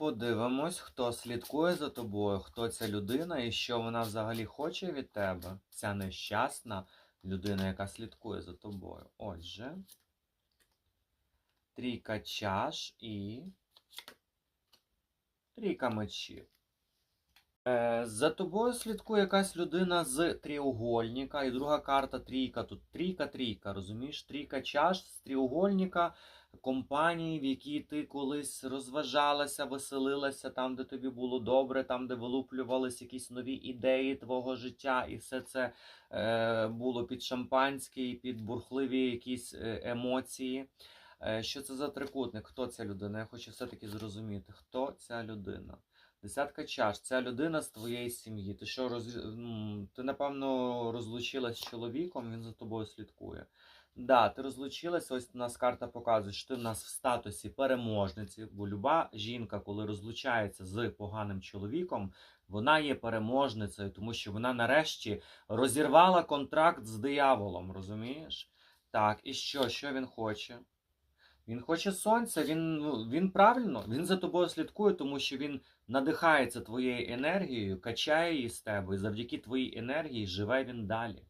подивимось, хто слідкує за тобою, хто ця людина і що вона взагалі хоче від тебе. Ця нещасна людина, яка слідкує за тобою. Отже, трійка чаш і трійка мечів. Е, За тобою слідкує якась людина з тріугольника, і друга карта трійка. Тут трійка, трійка, розумієш? Трійка чаш з тріугольника компанії, в якій ти колись розважалася, веселилася, там, де тобі було добре, там, де вилуплювались якісь нові ідеї твого життя, і все це е, було під шампанське, під бурхливі якісь е, емоції. Е, що це за трикутник? Хто ця людина? Я хочу все-таки зрозуміти, хто ця людина. Десятка чаш, ця людина з твоєї сім'ї. Ти що роз... ти, напевно, розлучилась з чоловіком, він за тобою слідкує. Да, ти розлучилася, ось у нас карта показує, що ти в нас в статусі переможниці, бо люба жінка, коли розлучається з поганим чоловіком, вона є переможницею, тому що вона нарешті розірвала контракт з дияволом, розумієш? Так, і що? Що він хоче? Він хоче сонця, він, ну, він правильно, він за тобою слідкує, тому що він надихається твоєю енергією, качає її з тебе, і завдяки твоїй енергії живе він далі.